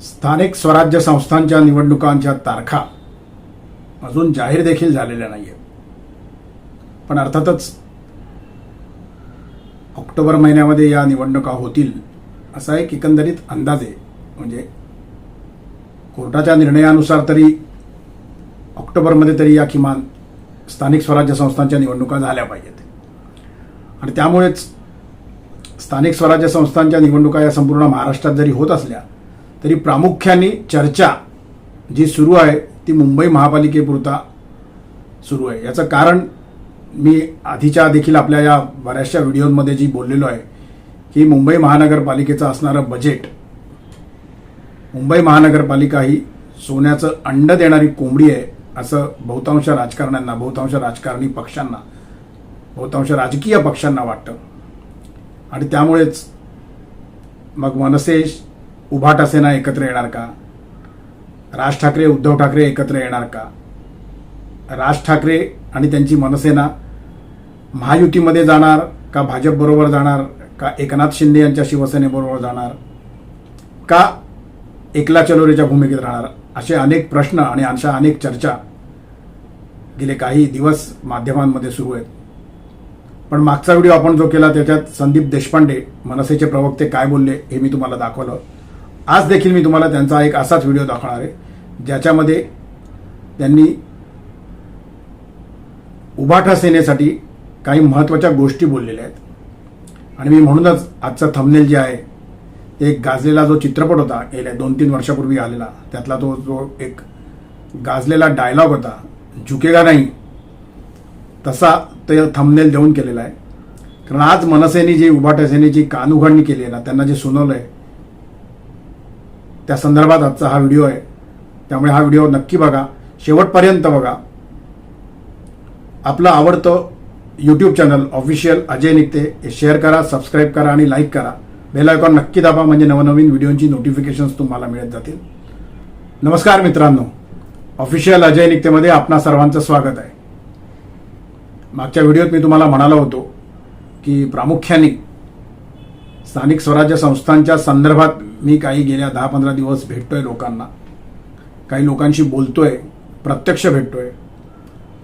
स्थानिक स्वराज्य संस्थांच्या निवडणुकांच्या तारखा अजून जाहीर देखील झालेल्या नाहीये पण अर्थातच ऑक्टोबर महिन्यामध्ये या निवडणुका होतील असा एक एकंदरीत अंदाज आहे. म्हणजे कोर्टाच्या निर्णयानुसार तरी ऑक्टोबरमध्ये तरी या किमान स्थानिक स्वराज्य संस्थांच्या निवडणुका झाल्या पाहिजेत. आणि त्यामुळेच स्थानिक स्वराज्य संस्थांच्या निवडणुका या संपूर्ण महाराष्ट्रात जरी होत असल्या तरी प्रामुख्याने चर्चा जी सुरू आहे ती मुंबई महापालिकेपुरता सुरू आहे. याचं कारण मी आधीच्या देखील आपल्या या बऱ्याचशा व्हिडिओमध्ये जी बोललेलो आहे की मुंबई महानगरपालिकेचं असणारं बजेट मुंबई महानगरपालिका ही सोन्याचं अंड देणारी कोंबडी आहे असं बहुतांश राजकारण्यांना बहुतांश राजकारणी पक्षांना बहुतांश राजकीय पक्षांना वाटतं. आणि त्यामुळेच मग मनसे उभाटा सेना एकत्र येणार का? राज ठाकरे उद्धव ठाकरे एकत्र येणार का? राज ठाकरे आणि त्यांची मनसेना महायुतीमध्ये जाणार का भाजपबरोबर जाणार का एकनाथ शिंदे यांच्या शिवसेनेबरोबर जाणार का एकला चलोरेच्या भूमिकेत राहणार? असे अनेक प्रश्न आणि अशा अनेक चर्चा गेले काही दिवस माध्यमांमध्ये सुरू आहेत. पण मागचा व्हिडिओ आपण जो केला त्याच्यात संदीप देशपांडे मनसेचे प्रवक्ते काय बोलले हे मी तुम्हाला दाखवलं. आज देखील मी तुम्हाला त्यांचा एक असाच व्हिडिओ दाखवणार आहे ज्याच्यामध्ये त्यांनी उभाठा सेनेसाठी काही महत्त्वाच्या गोष्टी बोललेल्या आहेत. आणि मी म्हणूनच आजचं थंबनेल जे आहे ते एक गाजलेला जो चित्रपट होता गेल्या दोन तीन वर्षापूर्वी आलेला त्यातला तो जो एक गाजलेला डायलॉग होता झुकेगा नाही तसा ते थंबनेल देऊन केलेला आहे. कारण आज मनसेने जी उभाटा सेनेची कानउघडणी केली आहे ना त्यांना जे सुनावलं आहे त्या संदर्भात आजचा हा व्हिडिओ आहे. त्यामुळे हा व्हिडिओ नक्की बघा. शेवटपर्यंत बघा. आपलं आवडतं यूट्यूब चॅनल ऑफिशियल अजय निघते. हे शेअर करा सबस्क्राईब करा आणि लाईक करा. बेल आयकॉन नक्की दाबा म्हणजे नवनवीन व्हिडिओची नोटिफिकेशन्स तुम्हाला मिळत जातील. नमस्कार मित्रांनो. ऑफिशियल अजय निकतेमध्ये आपणा सर्वांचं स्वागत आहे. मागच्या व्हिडिओत मी तुम्हाला म्हणालो होतो की प्रामुख्याने स्थानिक स्वराज्य संस्थांच्या संदर्भात मी काही गेल्या दहा पंधरा दिवस भेटतोय लोकांना. काही लोकांशी बोलतोय प्रत्यक्ष भेटतोय.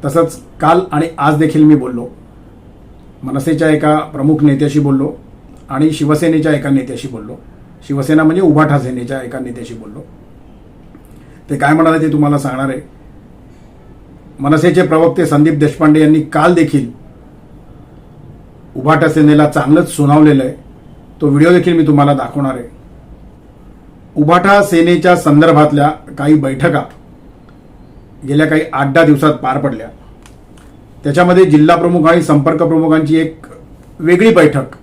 तसंच काल आणि आज देखील मी बोललो. मनसेच्या एका प्रमुख नेत्याशी बोललो आणि शिवसेनेच्या एका नेत्याशी बोललो. शिवसेना म्हणजे उभाठा सेनेच्या एका नेत्याशी बोललो. ते काय म्हणाले ते तुम्हाला सांगणार आहे. मनसेचे प्रवक्ते संदीप देशपांडे यांनी काल देखील उभाटा सेनेला चांगलंच सुनावलेलं आहे. तो व्हिडिओ देखील मी तुम्हाला दाखवणार आहे. उभाटा सेनेच्या संदर्भातल्या काही बैठका गेल्या काही आठ दहा दिवसात पार पडल्या. त्याच्यामध्ये जिल्हा प्रमुख आणि संपर्क प्रमुखांची एक वेगळी बैठक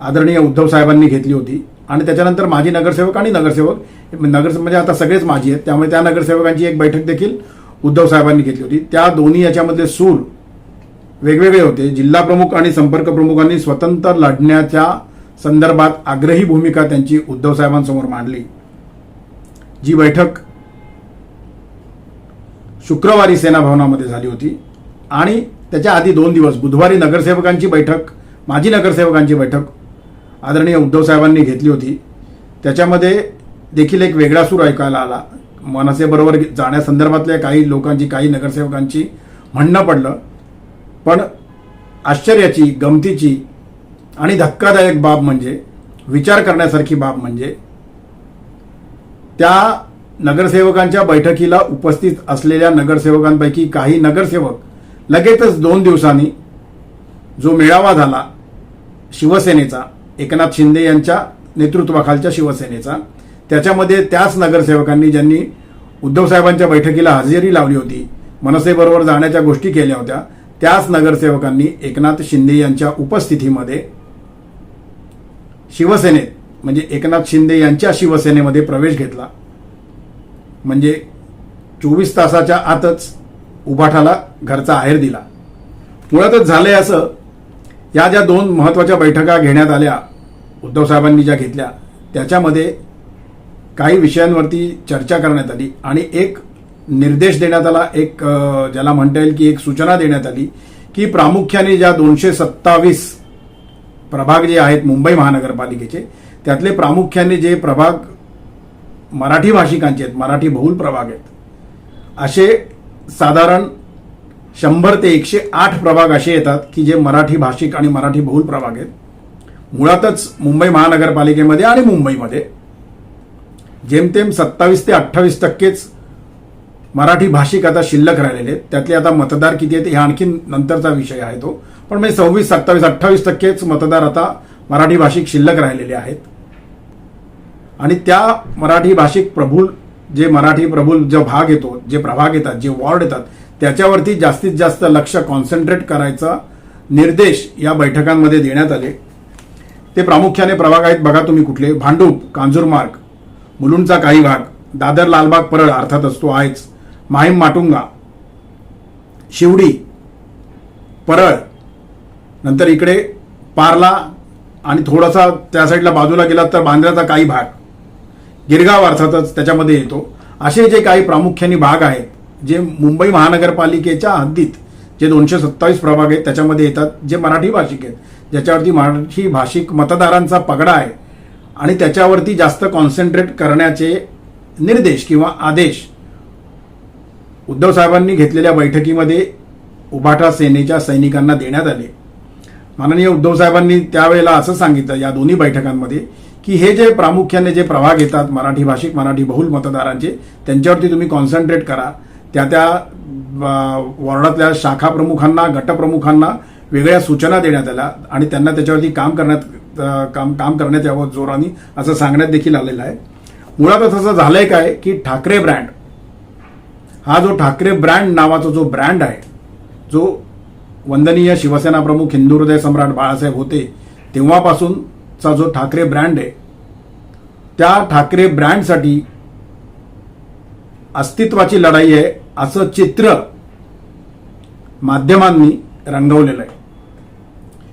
आदरणीय उद्धव साहेबांनी घेतली होती. आणि त्याच्यानंतर माजी नगरसेवक आणि नगरसेवक नगर म्हणजे आता सगळेच माजी आहेत त्यामुळे त्या नगरसेवकांची एक बैठक देखील उद्धव साहेबांनी घेतली होती. त्या दोन्ही याच्यामधले सूर वेगवेगळे होते. जिल्हा प्रमुख आणि संपर्क प्रमुखांनी स्वतंत्र लढण्याच्या संदर्भात आग्रही भूमिका त्यांची उद्धव साहेबांसमोर मांडली. जी बैठक शुक्रवारी सेना भवनामध्ये झाली होती आणि त्याच्या आधी दोन दिवस बुधवारी नगरसेवकांची बैठक माजी नगरसेवकांची बैठक आदरणीय उद्धव साहेबांनी घेतली होती. त्याच्यामध्ये देखील एक वेगळा सूर ऐकायला आला. मनसेबरोबर जाण्यासंदर्भातल्या काही लोकांची काही नगरसेवकांची म्हणणं पडलं. पण आश्चर्याची गमतीची आणि धक्कादायक बाब म्हणजे विचार करण्यासारखी बाब म्हणजे त्या नगरसेवकांच्या बैठकीला उपस्थित असलेल्या नगरसेवकांपैकी काही नगरसेवक लगेचच दोन दिवसांनी जो मेळावा झाला शिवसेनेचा एकनाथ शिंदे यांच्या नेतृत्वाखालच्या शिवसेनेचा त्याच्यामध्ये त्याच नगरसेवकांनी ज्यांनी उद्धवसाहेबांच्या बैठकीला हजेरी लावली होती मनसेबरोबर जाण्याच्या गोष्टी केल्या होत्या त्याच नगरसेवकांनी एकनाथ शिंदे यांच्या उपस्थितीमध्ये शिवसेनेत म्हणजे एकनाथ शिंदे यांच्या शिवसेनेमध्ये प्रवेश घेतला. म्हणजे चोवीस तासाच्या आतच उभाठाला घरचा आहेर दिला. मुळातच झालंय असं या ज्या दोन महत्त्वाच्या बैठका घेण्यात आल्या उद्धव साहेबांनी ज्या घेतल्या त्याच्यामध्ये काही विषयांवरती चर्चा करण्यात आली आणि एक निर्देश देण्यात आला एक ज्याला म्हणता येईल की एक सूचना देण्यात आली की प्रामुख्याने ज्या दोनशे सत्तावीस प्रभाग जे आहेत मुंबई महानगरपालिकेचे त्यातले प्रामुख्याने जे प्रभाग मराठी भाषिकांचे आहेत मराठी बहुल प्रभाग आहेत असे साधारण शंभर ते एकशे आठ प्रभाग असे येतात की जे मराठी भाषिक आणि मराठी बहुल प्रभाग आहेत. मुळातच मुंबई महानगरपालिकेमध्ये आणि मुंबईमध्ये जेमतेम सत्तावीस ते अठ्ठावीस टक्केच मराठी भाषिक आता शिल्लक राहिलेले आहेत. त्यातले आता मतदार किती आहेत हे आणखी नंतरचा विषय आहे तो. पण म्हणजे सव्वीस सत्तावीस अठ्ठावीस टक्केच मतदार आता मराठी भाषिक शिल्लक राहिलेले आहेत. आणि त्या मराठी भाषिक प्रभुल जे मराठी प्रभुल जो भाग येतो जे प्रभाग येतात जे वॉर्ड येतात त्याच्यावरती जास्तीत जास्त लक्ष कॉन्सन्ट्रेट करायचा निर्देश या बैठकांमध्ये देण्यात आले. ते प्रामुख्याने प्रभाग आहेत बघा तुम्ही कुठले. भांडूप कांजूरमार्ग मुलुंडचा काही भाग दादर लालबाग परळ अर्थात असतो आहेच. माहीम माटुंगा शिवडी परळ नंतर इकडे पारला आणि थोडासा त्या साईडला बाजूला गेला तर बांद्र्याचा काही भाग. गिरगाव अर्थातच त्याच्यामध्ये येतो. असे जे काही प्रामुख्याने भाग आहेत जे मुंबई महानगरपालिकेच्या हद्दीत जे दोनशे सत्तावीस प्रभाग आहेत त्याच्यामध्ये येतात जे मराठी भाषिक आहेत ज्याच्यावरती मराठी भाषिक मतदारांचा पगडा आहे आणि त्याच्यावरती जास्त कॉन्सन्ट्रेट करण्याचे निर्देश किंवा आदेश उद्धव साहेबांनी घेतलेल्या बैठकीमध्ये उभाटा सेनेच्या सैनिकांना देण्यात आले. माननीय उद्धव साहेबांनी त्यावेळेला असं सांगितलं या दोन्ही बैठकांमध्ये की हे जे प्रामुख्याने जे प्रभाग येतात मराठी भाषिक मराठी बहुल मतदारांचे त्यांच्यावरती तुम्ही कॉन्सन्ट्रेट करा. त्या त्या वॉर्डातल्या शाखा प्रमुखांना गटप्रमुखांना वेगळ्या सूचना देण्यात आल्या आणि त्यांना त्याच्यावरती काम करण्यात काम काम करण्यात यावं जोराने असं सांगण्यात देखील आलेलं आहे. मुळातच असं झालंय काय की ठाकरे ब्रँड हा जो ठाकरे ब्रँड नावाचा जो ब्रँड आहे जो वंदनीय शिवसेना प्रमुख हिंदू हृदय सम्राट बाळासाहेब होते तेव्हापासूनचा जो ठाकरे ब्रँड आहे त्या ठाकरे ब्रँडसाठी अस्तित्वाची लढाई आहे असं चित्र माध्यमांनी रंगवलेलं आहे.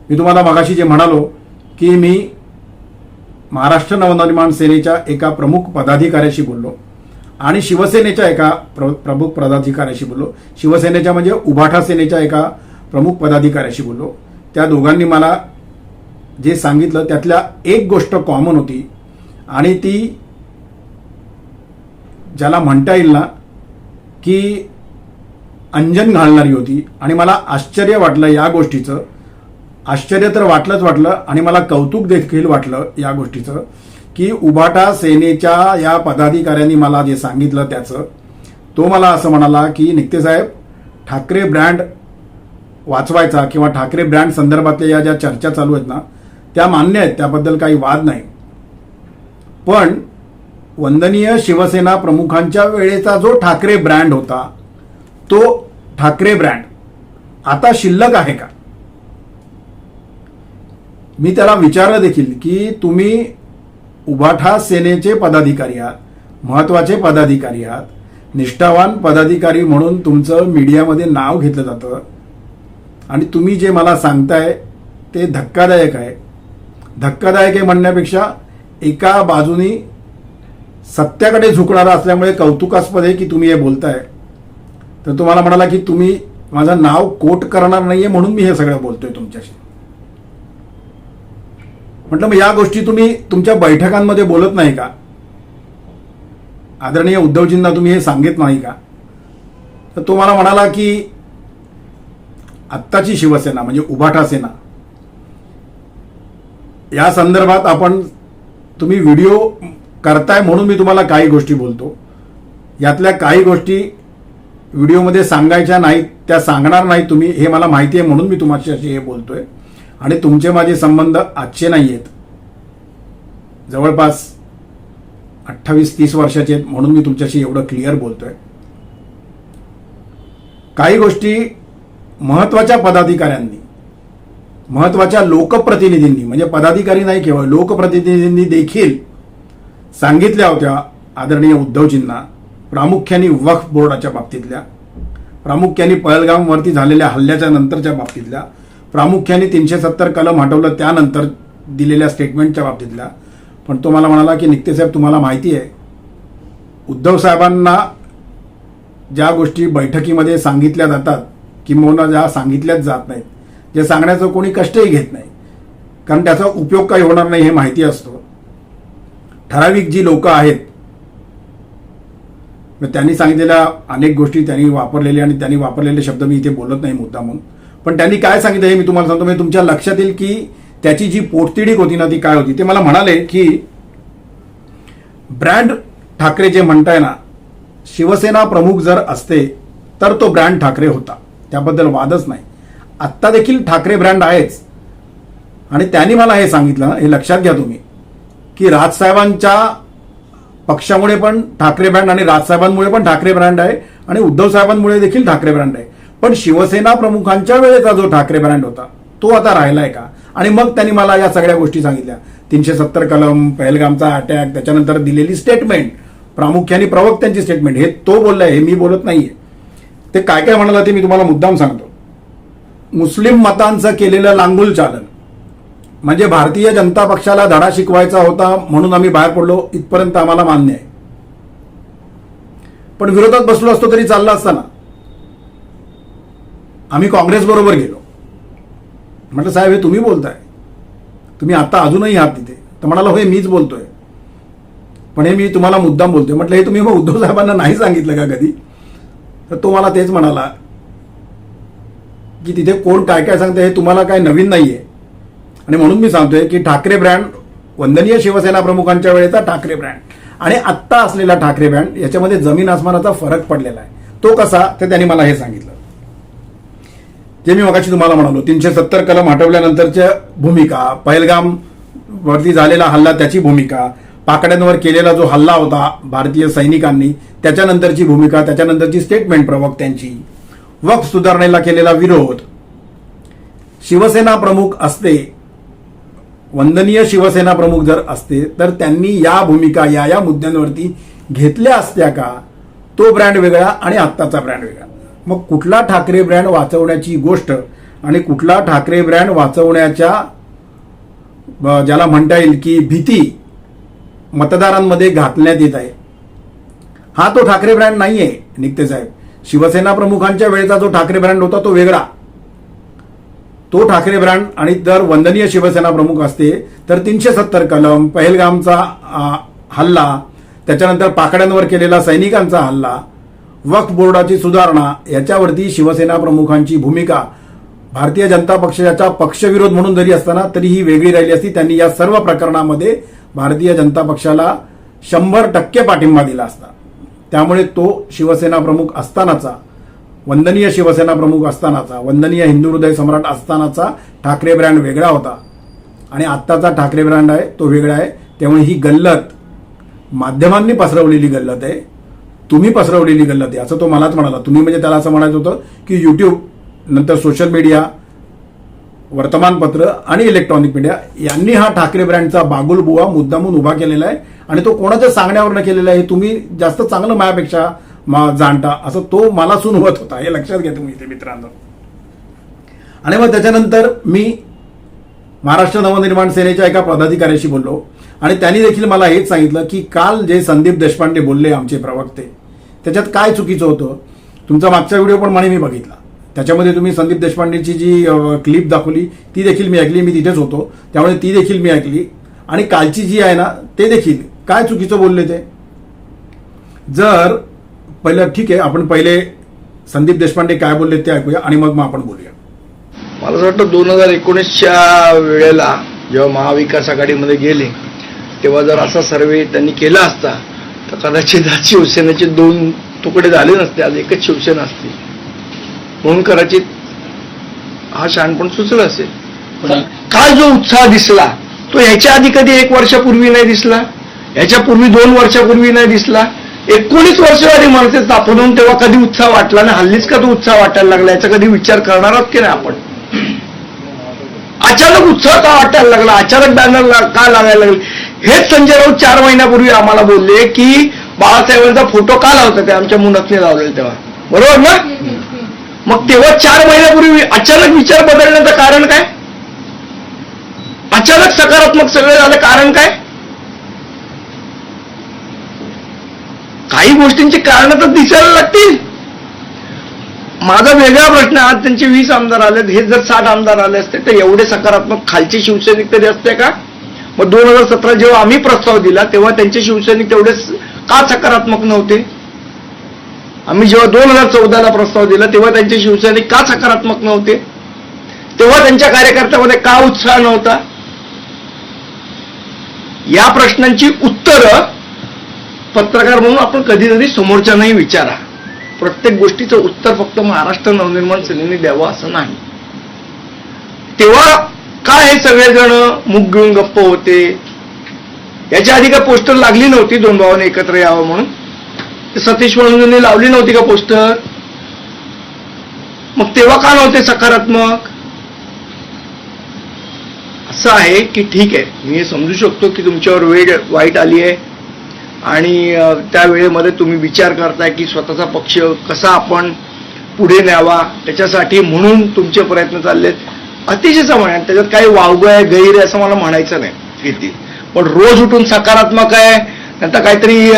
मी तुम्हाला मगाशी जे म्हणालो की मी महाराष्ट्र नवनिर्माण सेनेच्या एका प्रमुख पदाधिकाऱ्याशी बोललो आणि शिवसेनेच्या एका प्र प्रमुख पदाधिकाऱ्याशी बोललो. शिवसेनेच्या म्हणजे उभाठा सेनेच्या एका प्रमुख पदाधिकाऱ्याशी बोललो. त्या दोघांनी मला जे सांगितलं त्यातल्या एक गोष्ट कॉमन होती आणि ती ज्याला म्हणता येईल ना की अंजन घालणारी होती. आणि मला आश्चर्य वाटलं या गोष्टीचं. आश्चर्य तर वाटलंच वाटलं आणि मला कौतुक देखील वाटलं या गोष्टीचं की उभाटा सेनेच्या या पदाधिकाऱ्यांनी मला जे सांगितलं त्याचं तो मला असं म्हणाला की निकते साहेब ठाकरे ब्रँड वाचवायचा किंवा ठाकरे ब्रँड संदर्भातल्या या ज्या चर्चा चालू आहेत ना त्या मान्य आहेत त्याबद्दल काही वाद नाही. पण वंदनीय शिवसेना प्रमुखांच्या वेळेचा जो ठाकरे ब्रँड होता तो ठाकरे ब्रँड. आता शिल्लक आहे का? मी त्याला विचारलं देखील की तुम्ही उभाठा सेनेचे पदाधिकारी आहात महत्त्वाचे पदाधिकारी आहात निष्ठावान पदाधिकारी म्हणून तुमचं मीडियामध्ये नाव घेतलं जातं आणि तुम्ही जे मला सांगताय ते धक्कादायक आहे. धक्कादायक आहे म्हणण्यापेक्षा एका बाजूनी सत्याकडे झुकणारा असल्यामुळे कौतुकास्पद आहे की तुम्ही हे बोलताय. तर तुम्हाला म्हणाला की तुम्ही माझं नाव कोट करणार नाहीये म्हणून मी हे सगळं बोलतोय तुमच्याशी. म्हटलं मग या गोष्टी तुम्ही तुमच्या बैठकांमध्ये बोलत नाही का? आदरणीय उद्धवजींना तुम्ही हे सांगित नाही का? तर तो मला म्हणाला की आत्ताची शिवसेना म्हणजे उभाटा सेना या संदर्भात आपण तुम्ही व्हिडिओ करताय म्हणून मी तुम्हाला काही गोष्टी बोलतो. यातल्या काही गोष्टी व्हिडिओमध्ये सांगायच्या नाहीत त्या सांगणार नाही तुम्ही हे मला माहिती आहे म्हणून मी तुमच्याशी हे बोलतोय. आणि तुमचे माझे संबंध आजचे नाही आहेत जवळपास अठ्ठावीस तीस वर्षाचे आहेत म्हणून मी तुमच्याशी एवढं क्लिअर बोलतोय. काही गोष्टी महत्त्वाच्या पदाधिकाऱ्यांनी महत्त्वाच्या लोकप्रतिनिधींनी म्हणजे पदाधिकारी नाही केवळ लोकप्रतिनिधींनी देखील सांगितल्या होत्या आदरणीय उद्धवजींना प्रामुख्याने वक्फ बोर्डाच्या बाबतीतल्या प्रामुख्याने पहलगामवरती झालेल्या हल्ल्याच्या नंतरच्या बाबतीतल्या प्रामुख्याने तीनशे सत्तर कलम हटवलं त्यानंतर दिलेल्या स्टेटमेंटच्या बाबतीतल्या. पण तो मला म्हणाला की निकते साहेब तुम्हाला माहिती आहे उद्धव साहेबांना ज्या गोष्टी बैठकीमध्ये सांगितल्या जातात किंबहुना ज्या सांगितल्याच जात नाहीत जे सांगण्याचं कोणी कष्टही घेत नाही. कारण त्याचा उपयोग काही होणार नाही हे माहिती असतो. ठराविक जी लोक आहेत मग त्यांनी सांगितलेल्या अनेक गोष्टी त्यांनी वापरलेल्या आणि त्यांनी वापरलेले शब्द मी इथे बोलत नाही मुद्दा म्हणून पण त्यांनी काय सांगितलं हे मी तुम्हाला सांगतो. म्हणजे तुमच्या लक्षात येईल की त्याची जी पोटतिडीक होती ना ती काय होती? ते मला म्हणाले की ब्रँड ठाकरे जे म्हणताय ना शिवसेना प्रमुख जर असते तर तो ब्रँड ठाकरे होता. त्याबद्दल वादच नाही. आत्ता देखील ठाकरे ब्रँड आहेच. आणि त्यांनी मला हे सांगितलं हे लक्षात घ्या तुम्ही की राजसाहेबांच्या पक्षामुळे पण ठाकरे ब्रँड आणि राजसाहेबांमुळे पण ठाकरे ब्रँड आहे आणि उद्धव साहेबांमुळे देखील ठाकरे ब्रँड आहे. पण शिवसेना प्रमुखांच्या वेळेचा जो ठाकरे ब्रँड होता तो आता राहिलाय का? आणि मग त्यांनी मला या सगळ्या गोष्टी सांगितल्या. तीनशे सत्तर कलम पहलगामचा अटॅक त्याच्यानंतर दिलेली स्टेटमेंट प्रामुख्याने प्रवक्त्यांची स्टेटमेंट हे तो बोललाय हे मी बोलत नाहीये. ते काय काय म्हणाला ते मी तुम्हाला मुद्दाम सांगतो. मुस्लिम मतांचं केलेलं लांगुल चालन. म्हणजे भारतीय जनता पक्षाला धडा शिकवायचा होता म्हणून आम्ही बाहेर पडलो इथपर्यंत आम्हाला मान्य आहे. पण विरोधात बसलो असतो तरी चालला असताना. आम्ही काँग्रेस बरोबर गेलो. म्हटलं साहेब हे तुम्ही बोलताय. तुम्ही आता अजूनही आहात तिथे. तर म्हणाला होय मीच बोलतोय. पण हे मी तुम्हाला मुद्दाम बोलतोय. म्हटलं हे तुम्ही मग उद्धव साहेबांना नाही सांगितलं का कधी? तर तो मला तेच म्हणाला की तिथे कोण काय काय सांगते हे तुम्हाला काय नवीन नाहीये. आणि म्हणून मी सांगतोय की ठाकरे ब्रँड वंदनीय शिवसेना प्रमुखांच्या वेळेचा ठाकरे ब्रँड आणि आत्ता असलेला ठाकरे ब्रँड याच्यामध्ये जमीन आसमानाचा फरक पडलेला आहे. तो कसा ते त्यांनी मला हे सांगितलं. जे मी मगाशी तुम्हाला म्हणालो तीनशे सत्तर कलम हटवल्यानंतरच्या भूमिका पहलगाम वरती झालेला हल्ला त्याची भूमिका पाकड्यांवर केलेला जो हल्ला होता भारतीय सैनिकांनी त्याच्यानंतरची भूमिका त्याच्यानंतरची स्टेटमेंट प्रवक्त्यांची. वक्फ सुधारणेला केलेला विरोध. शिवसेना प्रमुख असते वंदनीय शिवसेना प्रमुख जर असते तर त्यांनी या भूमिका या या मुद्द्यांवरती घेतल्या असत्या का? तो ब्रँड वेगळा आणि आत्ताचा ब्रँड वेगळा. मग कुठला ठाकरे ब्रँड वाचवण्याची गोष्ट आणि कुठला ठाकरे ब्रँड वाचवण्याच्या ज्याला म्हणता येईल की भीती मतदारांमध्ये घातण्यात येत आहे. हा तो ठाकरे ब्रँड नाहीये निकते साहेब. शिवसेना प्रमुखांच्या वेळेचा जो ठाकरे ब्रँड होता तो वेगळा. तो ठाकरे ब्रँड आणि जर वंदनीय शिवसेना प्रमुख असते तर तीनशे सत्तर कलम पहलगामचा हल्ला त्याच्यानंतर पाकड्यांवर केलेला सैनिकांचा हल्ला वक्फ बोर्डाची सुधारणा याच्यावरती शिवसेना प्रमुखांची भूमिका. भारतीय जनता पक्षाचा पक्षविरोध म्हणून जरी असताना तरी ही वेगळी राहिली असती. त्यांनी या सर्व प्रकरणामध्ये भारतीय जनता पक्षाला शंभर टक्के पाठिंबा दिला असता. त्यामुळे तो शिवसेना प्रमुख असतानाचा वंदनीय शिवसेना प्रमुख असतानाचा वंदनीय हिंदू हृदय सम्राट असतानाचा ठाकरे ब्रँड वेगळा होता. आणि आत्ताचा ठाकरे ब्रँड आहे तो वेगळा आहे. त्यामुळे ही गल्लत माध्यमांनी पसरवलेली गल्लत आहे. तुम्ही पसरवलेली गल्लत आहे असं तो मलाच म्हणाला. तुम्ही म्हणजे त्याला असं म्हणायचं होतं की युट्यूब नंतर सोशल मीडिया वर्तमानपत्र आणि इलेक्ट्रॉनिक मीडिया यांनी हा ठाकरे ब्रँडचा बागुल बुवा मुद्दामून उभा केलेला आहे आणि तो कोणाच्या सांगण्यावरनं केलेला आहे तुम्ही जास्त चांगलं माझ्यापेक्षा मा- जाणता. असं तो मला सुनवत होता. हे लक्षात घ्या तुम्ही इथे मित्रांनो. आणि मग त्याच्यानंतर मी महाराष्ट्र नवनिर्माण सेनेच्या एका पदाधिकाऱ्याशी बोललो आणि त्यांनी देखील मला हेच सांगितलं की काल जे संदीप देशपांडे बोलले आमचे प्रवक्ते त्याच्यात काय चुकीचं होतं? तुमचा मागचा व्हिडिओ पण म्हणे मी बघितला. त्याच्यामध्ये तुम्ही संदीप देशपांडेची जी क्लिप दाखवली ती देखील मी ऐकली मी तिथेच होतो. त्यामुळे ती देखील मी ऐकली. आणि कालची जी आहे ना ते देखील. काय चुकीचं बोलले ते? जर पहिलं ठीक आहे आपण पहिले संदीप देशपांडे काय बोलले ते ऐकूया आणि मग मग आपण बोलूया. मला असं वाटतं दोन हजार एकोणीसच्या वेळेला जेव्हा महाविकास आघाडीमध्ये गेले तेव्हा जर असा सर्वे त्यांनी केला असता तर कदाचित शिवसेनेचे दोन तुकडे झाले नसते आज एकच शिवसेना असते. म्हणून कदाचित हा शहाणपण सुचलं असेल. पण काल जो उत्साह दिसला तो ह्याच्या आधी कधी एक वर्षापूर्वी नाही दिसला? ह्याच्यापूर्वी दोन वर्षापूर्वी नाही दिसला? एकोणीस वर्ष झाली माणसे तापडून तेव्हा कधी उत्साह वाटला ना हल्लीच का तो उत्साह वाटायला लागला? याचा कधी विचार करणार आहोत की नाही आपण? अचानक उत्साह का वाटायला लागला? अचानक बॅनर का लागायला लागले? हेच संजय राऊत चार महिन्यापूर्वी आम्हाला बोलले की बाळासाहेबांचा फोटो का लावता ते आमच्या मुनातने लावलेला तेव्हा. बरोबर ना? मग तेव्हा चार महिन्यापूर्वी अचानक विचार बदलण्याचं कारण काय? अचानक सकारात्मक सगळं झालं कारण काय? काही गोष्टींची कारणं तर दिसायला लागतील. माझा वेगळा प्रश्न आज त्यांचे वीस आमदार आले हे जर साठ आमदार आले असते तर एवढे सकारात्मक खालचे शिवसैनिक तरी असते का? मग दोन हजार सतरा जेव्हा आम्ही प्रस्ताव दिला तेव्हा त्यांचे शिवसैनिक तेवढे का सकारात्मक नव्हते? आम्ही जेव्हा दोन हजार चौदाला प्रस्ताव दिला तेव्हा त्यांचे शिवसैनिक का सकारात्मक नव्हते? तेव्हा त्यांच्या कार्यकर्त्यामध्ये का उत्साह नव्हता? या प्रश्नांची उत्तरं पत्रकार म्हणून आपण कधीतरी समोरच्यानाही विचारा. प्रत्येक गोष्टीचं उत्तर फक्त महाराष्ट्र नवनिर्माण सेनेने द्यावं असं नाही. तेव्हा का हे सगळेजण मुग घेऊन गप्प होते? याच्या आधी का पोस्टर लागली नव्हती दोन भावाने एकत्र यावं म्हणून? सतीश म्हणून लावली नव्हती का पोस्टर? मग तेव्हा का नव्हते सकारात्मक? असं आहे की ठीक आहे. मी हे समजू शकतो की तुमच्यावर वेळ वाईट आली आहे. आणि त्या वेळेमध्ये तुम्ही विचार करताय की स्वतःचा पक्ष कसा आपण पुढे न्यावा त्याच्यासाठी म्हणून तुमचे प्रयत्न चाललेत. अतिशय समान आहे. त्याच्यात काही वावगं आहे गैर आहे असं मला म्हणायचं नाही. किती? पण रोज उठून सकारात्मक आहे. नंतर काहीतरी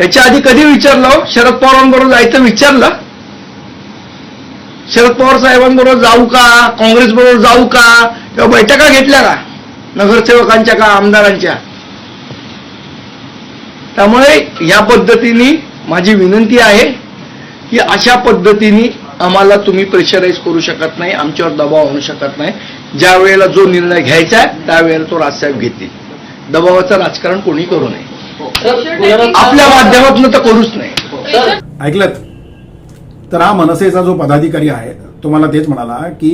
याच्या आधी कधी विचारलं? शरद पवारांबरोबर जायचं विचारलं? शरद पवार साहेबांबरोबर जाऊ का? काँग्रेस बरोबर जाऊ का? किंवा बैठका घेतल्या का? नगरसेवकांच्या का? आमदारांच्या? त्यामुळे या पद्धतीने माझी विनंती आहे की अशा पद्धतीने आम्हाला तुम्ही प्रेशराईज करू शकत नाही आमच्यावर दबाव आणू शकत नाही. ज्या वेळेला जो निर्णय घ्यायचा आहे त्यावेळेला तो राजसाहेब घेतील. दबावाचं राजकारण कोणी करू नये. आपल्या माध्यमातून तर करूच नाही. ऐकलत. तर हा मनसेचा जो पदाधिकारी आहे तो मला तेच म्हणाला की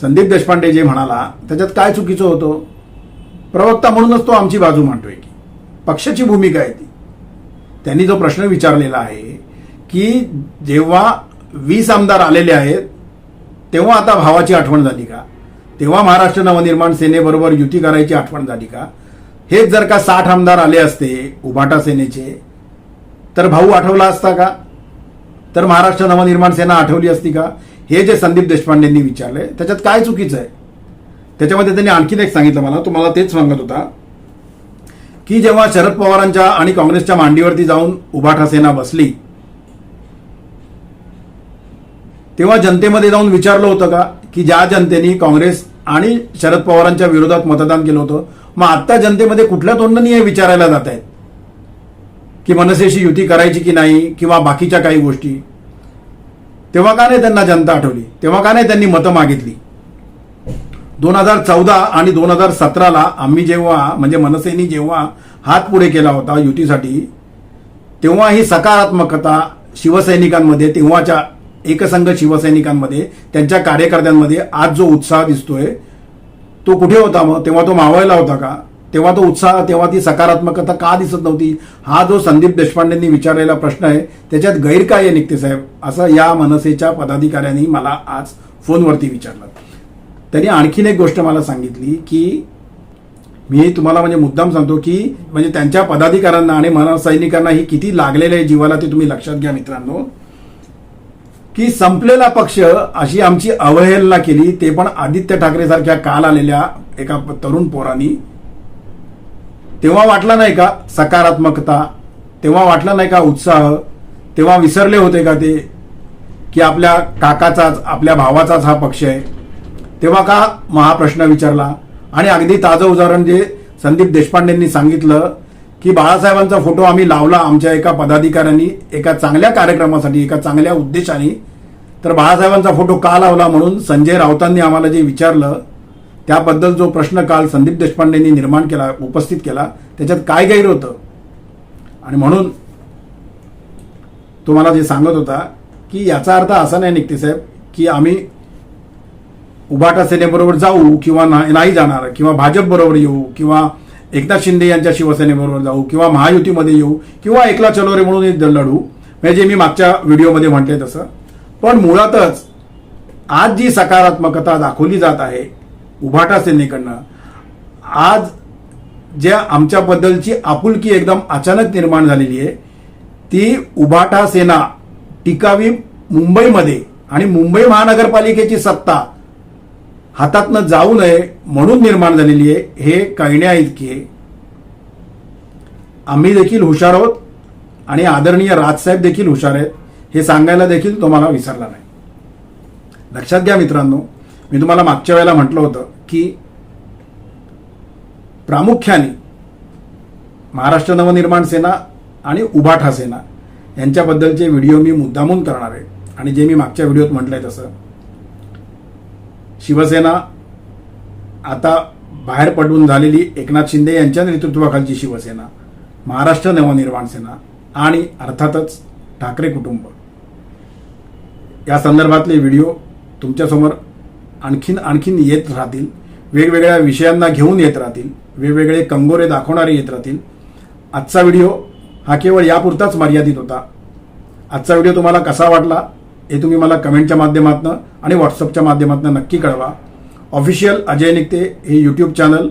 संदीप देशपांडे जे म्हणाला त्याच्यात काय चुकीचं होतं? प्रवक्ता म्हणूनच तो आमची बाजू मांडतोय की. पक्षाची भूमिका आहे ती. त्यांनी जो प्रश्न विचारलेला आहे की जेव्हा वीस आमदार आलेले आहेत तेव्हा आता भावाची आठवण झाली का? तेव्हा महाराष्ट्र नवनिर्माण सेनेबरोबर युती करायची आठवण झाली का? हेच जर का साठ आमदार आले असते उभाटा सेनेचे तर भाऊ आठवला असता का? तर महाराष्ट्र नवनिर्माण सेना आठवली असती का? हे जे संदीप देशपांडेंनी विचारले त्याच्यात काय चुकीचं आहे? त्याच्यामध्ये त्यांनी आणखीन एक सांगितलं मला तो मला तेच सांगत होता की जेव्हा शरद पवारांच्या आणि काँग्रेसच्या मांडीवरती जाऊन उभाठा सेना बसली तेव्हा जनतेमध्ये जाऊन विचारलं होतं का की ज्या जनतेने काँग्रेस आणि शरद पवारांच्या विरोधात मतदान केलं होतं मग आत्ता जनतेमध्ये कुठल्या तोंडाने हे विचारायला जात आहेत? की मनसेशी युती करायची की नाही किंवा बाकीच्या काही गोष्टी? तेव्हा का नाही त्यांना जनता आठवली? तेव्हा का नाही त्यांनी मतं मागितली? दोन हजार चौदा आणि दोन हजार सतराला आम्ही जेव्हा म्हणजे मनसेनी जेव्हा हात पुढे केला होता युतीसाठी तेव्हा ही सकारात्मकता शिवसैनिकांमध्ये तेव्हाच्या एकसंघ शिवसैनिकांमध्ये त्यांच्या कार्यकर्त्यांमध्ये आज जो उत्साह दिसतोय तो कुठे होता मग? तेव्हा तो मावळला होता का? तेव्हा तो उत्साह तेव्हा ती सकारात्मकता का दिसत नव्हती? हा जो संदीप देशपांडेंनी विचारलेला प्रश्न आहे त्याच्यात गैर काय आहे निघते साहेब. असं या मनसेच्या पदाधिकाऱ्यांनी मला आज फोनवरती विचारलं. त्यांनी आणखीन एक गोष्ट मला सांगितली की मी तुम्हाला म्हणजे मुद्दाम सांगतो की म्हणजे त्यांच्या पदाधिकाऱ्यांना आणि मनसैनिकांना ही किती लागलेलं आहे जीवाला ते तुम्ही लक्षात घ्या मित्रांनो. की संपलेला पक्ष अशी आमची अवहेलना केली ते पण आदित्य ठाकरे सारख्या काल आलेल्या एका तरुण पोरांनी. तेव्हा वाटला नाही का सकारात्मकता? तेव्हा वाटला नाही का उत्साह? तेव्हा विसरले होते का ते? की आपल्या काकाचाच आपल्या भावाचाच हा पक्ष आहे. तेव्हा का महाप्रश्न विचारला? आणि अगदी ताजं उदाहरण जे संदीप देशपांडेंनी सांगितलं की बाळासाहेबांचा फोटो आम्ही लावला आमच्या एका पदाधिकाऱ्यांनी एका चांगल्या कार्यक्रमासाठी एका चांगल्या उद्देशाने. तर बाळासाहेबांचा फोटो का लावला म्हणून संजय राऊतांनी आम्हाला जे विचारलं त्याबद्दल जो प्रश्न काल संदीप देशपांडेंनी निर्माण केला उपस्थित केला त्याच्यात काय गैर होतं? आणि म्हणून तुम्हाला जे सांगत होता की याचा अर्थ असा नाही निघते साहेब की आम्ही उभाटा सेनेबरोबर जाऊ किंवा नाही जाणार किंवा भाजप बरोबर येऊ किंवा एकनाथ शिंदे यांच्या शिवसेनेबरोबर जाऊ किंवा महायुतीमध्ये येऊ किंवा एकला चलोरे म्हणून एक लढू. म्हणजे मी मागच्या व्हिडिओमध्ये म्हटले तसं. पण मुळातच आज जी सकारात्मकता दाखवली जात आहे उभाटा सेनेकडनं आज ज्या आमच्याबद्दलची आपुलकी एकदम अचानक निर्माण झालेली आहे ती उभाटा सेना टिकावी मुंबईमध्ये आणि मुंबई महानगरपालिकेची सत्ता हातातनं जाऊ नये म्हणून निर्माण झालेली आहे. हे कळण्या इतके आम्ही देखील हुशार आहोत आणि आदरणीय राजसाहेब देखील हुशार आहेत. हे सांगायला देखील तुम्हाला विसरला नाही. लक्षात घ्या मित्रांनो मी तुम्हाला मागच्या वेळेला म्हटलं होतं की प्रामुख्याने महाराष्ट्र नवनिर्माण सेना आणि उभाठा सेना यांच्याबद्दलचे व्हिडिओ मी मुद्दामून करणार आहे. आणि जे मी मागच्या व्हिडिओत म्हटलंय तसं शिवसेना आता बाहेर पडून झालेली एकनाथ शिंदे यांच्या नेतृत्वाखालची शिवसेना महाराष्ट्र नवनिर्माण सेना आणि अर्थातच ठाकरे कुटुंब. या संदर्भातले व्हिडिओ तुमच्यासमोर आणखीन आणखीन येत राहतील वेगवेगळ्या विषयांना घेऊन येत राहतील वेगवेगळे कंगोरे दाखवणारे येत राहतील. आजचा व्हिडिओ हा केवळ यापुरताच मर्यादित होता. आजचा व्हिडिओ तुम्हाला कसा वाटला? हे तुम्ही मला कमेंटच्या माध्यमातून आणि व्हॉट्सअपच्या माध्यमातून नक्की कळवा. ऑफिशियल अजय निघते हे यूट्यूब चॅनल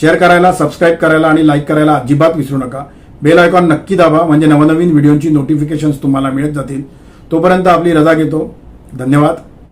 शेअर करायला सबस्क्राईब करायला आणि लाईक करायला अजिबात विसरू नका. बेल आयकॉन नक्की दाबा म्हणजे नवनवीन व्हिडिओची नोटिफिकेशन्स तुम्हाला मिळत जातील. तोपर्यंत आपली रजा घेतो. धन्यवाद.